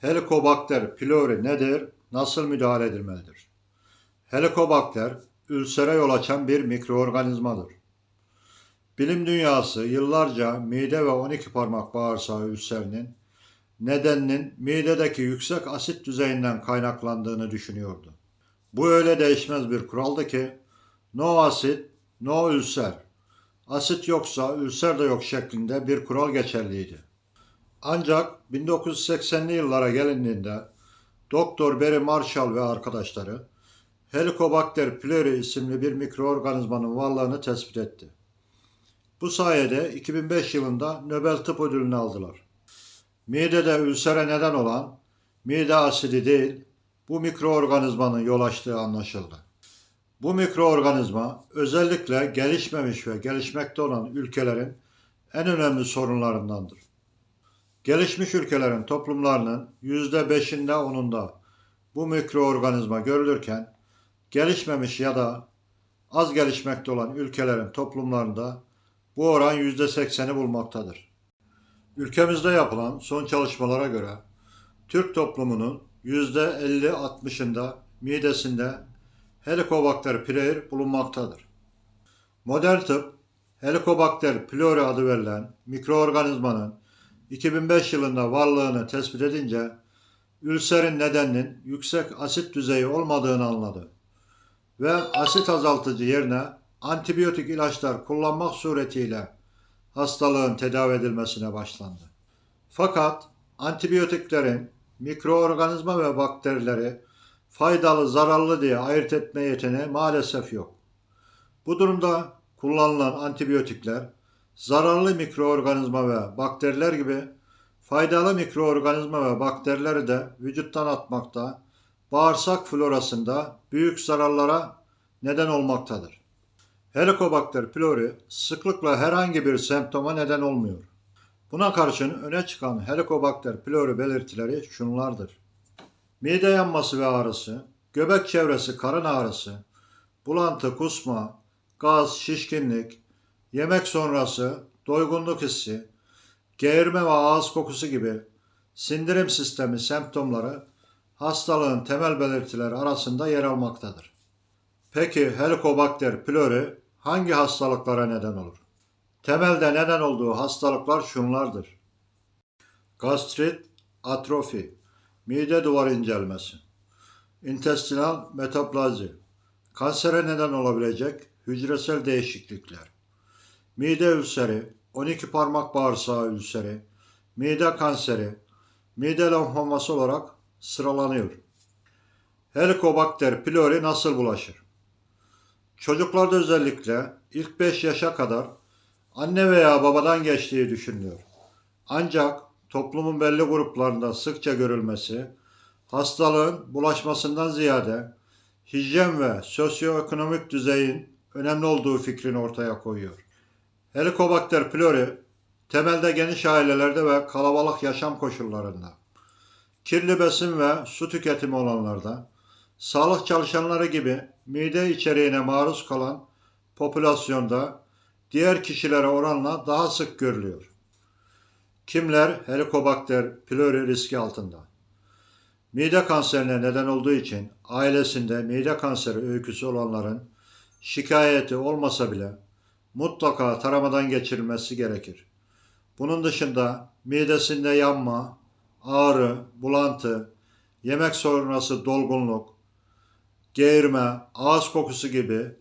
Helikobakter pylori nedir? Nasıl müdahale edilmelidir? Helikobakter, ülsere yol açan bir mikroorganizmadır. Bilim dünyası yıllarca mide ve 12 parmak bağırsağı ülserinin nedeninin midedeki yüksek asit düzeyinden kaynaklandığını düşünüyordu. Bu öyle değişmez bir kuraldı ki no asit, no ülser. Asit yoksa ülser de yok şeklinde bir kural geçerliydi. Ancak 1980'li yıllara gelindiğinde Doktor Barry Marshall ve arkadaşları Helicobacter pylori isimli bir mikroorganizmanın varlığını tespit etti. Bu sayede 2005 yılında Nobel Tıp Ödülünü aldılar. Midede ülsere neden olan mide asidi değil, bu mikroorganizmanın yol açtığı anlaşıldı. Bu mikroorganizma özellikle gelişmemiş ve gelişmekte olan ülkelerin en önemli sorunlarındandır. Gelişmiş ülkelerin toplumlarının %5'inde 10'unda bu mikroorganizma görülürken gelişmemiş ya da az gelişmekte olan ülkelerin toplumlarında bu oran %80'i bulmaktadır. Ülkemizde yapılan son çalışmalara göre Türk toplumunun %50-60'ında midesinde Helicobacter pylori bulunmaktadır. Modern tıp Helicobacter pylori adı verilen mikroorganizmanın 2005 yılında varlığını tespit edince ülserin nedeninin yüksek asit düzeyi olmadığını anladı ve asit azaltıcı yerine antibiyotik ilaçlar kullanmak suretiyle hastalığın tedavi edilmesine başlandı. Fakat antibiyotiklerin mikroorganizma ve bakterileri faydalı zararlı diye ayırt etme yeteneği maalesef yok. Bu durumda kullanılan antibiyotikler zararlı mikroorganizma ve bakteriler gibi faydalı mikroorganizma ve bakterileri de vücuttan atmakta, bağırsak florasında büyük zararlara neden olmaktadır. Helicobacter pylori sıklıkla herhangi bir semptoma neden olmuyor. Buna karşın öne çıkan Helicobacter pylori belirtileri şunlardır. Mide yanması ve ağrısı, göbek çevresi karın ağrısı, bulantı, kusma, gaz, şişkinlik, yemek sonrası doygunluk hissi, geğirme ve ağız kokusu gibi sindirim sistemi semptomları hastalığın temel belirtileri arasında yer almaktadır. Peki Helicobacter pylori hangi hastalıklara neden olur? Temelde neden olduğu hastalıklar şunlardır. Gastrit, atrofi, mide duvarı incelmesi, intestinal metaplazi, kansere neden olabilecek hücresel değişiklikler, mide ülseri, 12 parmak bağırsağı ülseri, mide kanseri, mide lenfoması olarak sıralanıyor. Helicobacter pylori nasıl bulaşır? Çocuklarda özellikle ilk 5 yaşa kadar anne veya babadan geçtiği düşünülüyor. Ancak toplumun belli gruplarında sıkça görülmesi, hastalığın bulaşmasından ziyade hijyen ve sosyoekonomik düzeyin önemli olduğu fikrini ortaya koyuyor. Helicobacter pylori temelde geniş ailelerde ve kalabalık yaşam koşullarında, kirli besin ve su tüketimi olanlarda, sağlık çalışanları gibi mide içeriğine maruz kalan popülasyonda diğer kişilere oranla daha sık görülüyor. Kimler Helicobacter pylori riski altında? Mide kanserine neden olduğu için ailesinde mide kanseri öyküsü olanların şikayeti olmasa bile mutlaka taramadan geçirilmesi gerekir. Bunun dışında midesinde yanma, ağrı, bulantı, yemek sonrası dolgunluk, geğirme, ağız kokusu gibi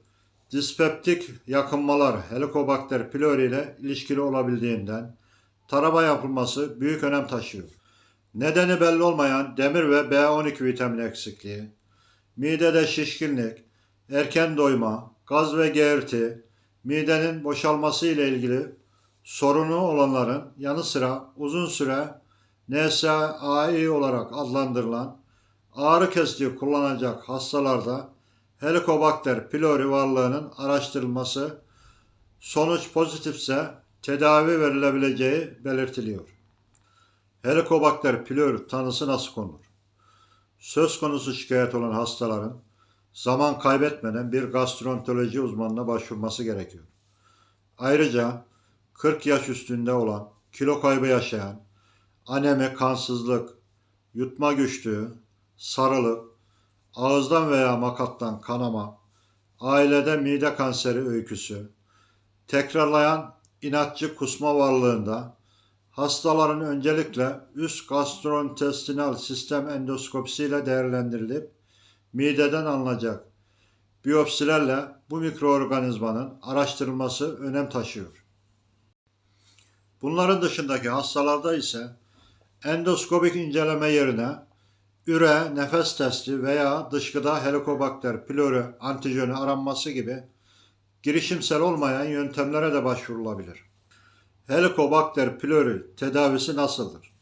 dispeptik yakınmalar Helicobacter pylori ile ilişkili olabildiğinden tarama yapılması büyük önem taşıyor. Nedeni belli olmayan demir ve B12 vitamini eksikliği, midede şişkinlik, erken doyma, gaz ve geğirti, midenin boşalması ile ilgili sorunu olanların yanı sıra uzun süre NSAI olarak adlandırılan ağrı kesici kullanacak hastalarda Helicobacter pylori varlığının araştırılması sonuç pozitifse tedavi verilebileceği belirtiliyor. Helicobacter pylori tanısı nasıl konulur? Söz konusu şikayet olan hastaların zaman kaybetmeden bir gastroenteroloji uzmanına başvurması gerekiyor. Ayrıca 40 yaş üstünde olan, kilo kaybı yaşayan, anemi, kansızlık, yutma güçlüğü, sarılık, ağızdan veya makattan kanama, ailede mide kanseri öyküsü, tekrarlayan inatçı kusma varlığında hastaların öncelikle üst gastrointestinal sistem endoskopisiyle değerlendirilip mideden alınacak biyopsilerle bu mikroorganizmanın araştırılması önem taşıyor. Bunların dışındaki hastalarda ise endoskopik inceleme yerine üre, nefes testi veya dışkıda Helicobacter pylori antijeni aranması gibi girişimsel olmayan yöntemlere de başvurulabilir. Helicobacter pylori tedavisi nasıldır?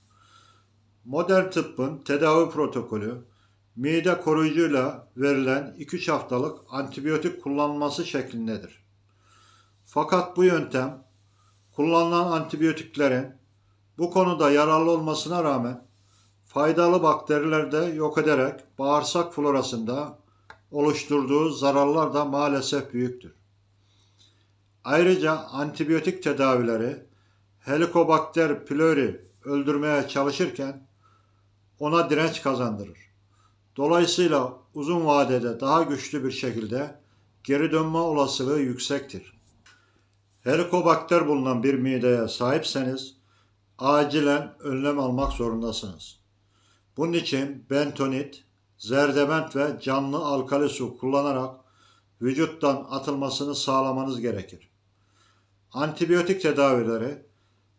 Modern tıbbın tedavi protokolü mide koruyucuyla verilen 2-3 haftalık antibiyotik kullanılması şeklindedir. Fakat bu yöntem kullanılan antibiyotiklerin bu konuda yararlı olmasına rağmen faydalı bakterileri de yok ederek bağırsak florasında oluşturduğu zararlar da maalesef büyüktür. Ayrıca antibiyotik tedavileri Helicobacter pylori öldürmeye çalışırken ona direnç kazandırır. Dolayısıyla uzun vadede daha güçlü bir şekilde geri dönme olasılığı yüksektir. Helicobacter bulunan bir mideye sahipseniz acilen önlem almak zorundasınız. Bunun için bentonit, zerdement ve canlı alkali su kullanarak vücuttan atılmasını sağlamanız gerekir. Antibiyotik tedavileri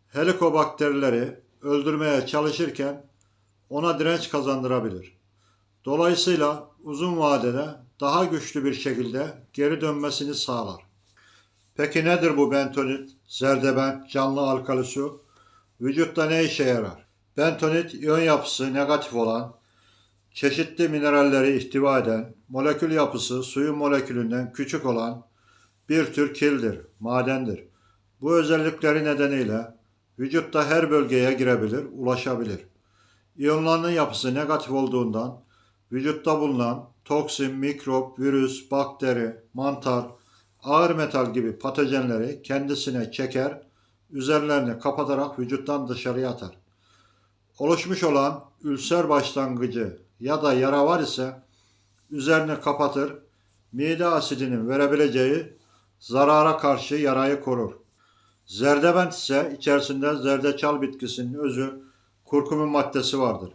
helikobakterileri öldürmeye çalışırken ona direnç kazandırabilir. Dolayısıyla uzun vadede daha güçlü bir şekilde geri dönmesini sağlar. Peki nedir bu bentonit, zerdebent, canlı alkali su? Vücutta ne işe yarar? Bentonit iyon yapısı negatif olan, çeşitli mineralleri ihtiva eden, molekül yapısı suyun molekülünden küçük olan bir tür kildir, madendir. Bu özellikleri nedeniyle vücutta her bölgeye girebilir, ulaşabilir. İyonların yapısı negatif olduğundan vücutta bulunan toksin, mikrop, virüs, bakteri, mantar, ağır metal gibi patojenleri kendisine çeker, üzerlerini kapatarak vücuttan dışarıya atar. Oluşmuş olan ülser başlangıcı ya da yara var ise üzerini kapatır, mide asidinin verebileceği zarara karşı yarayı korur. Zerdebent ise içerisinde zerdeçal bitkisinin özü kurkumin maddesi vardır.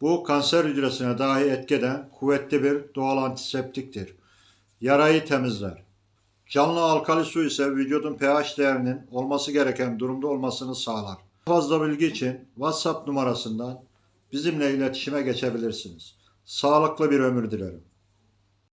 Bu kanser hücresine dahi etki eden kuvvetli bir doğal antiseptiktir. Yarayı temizler. Canlı alkali su ise vücudun pH değerinin olması gereken durumda olmasını sağlar. Fazla bilgi için WhatsApp numarasından bizimle iletişime geçebilirsiniz. Sağlıklı bir ömür dilerim.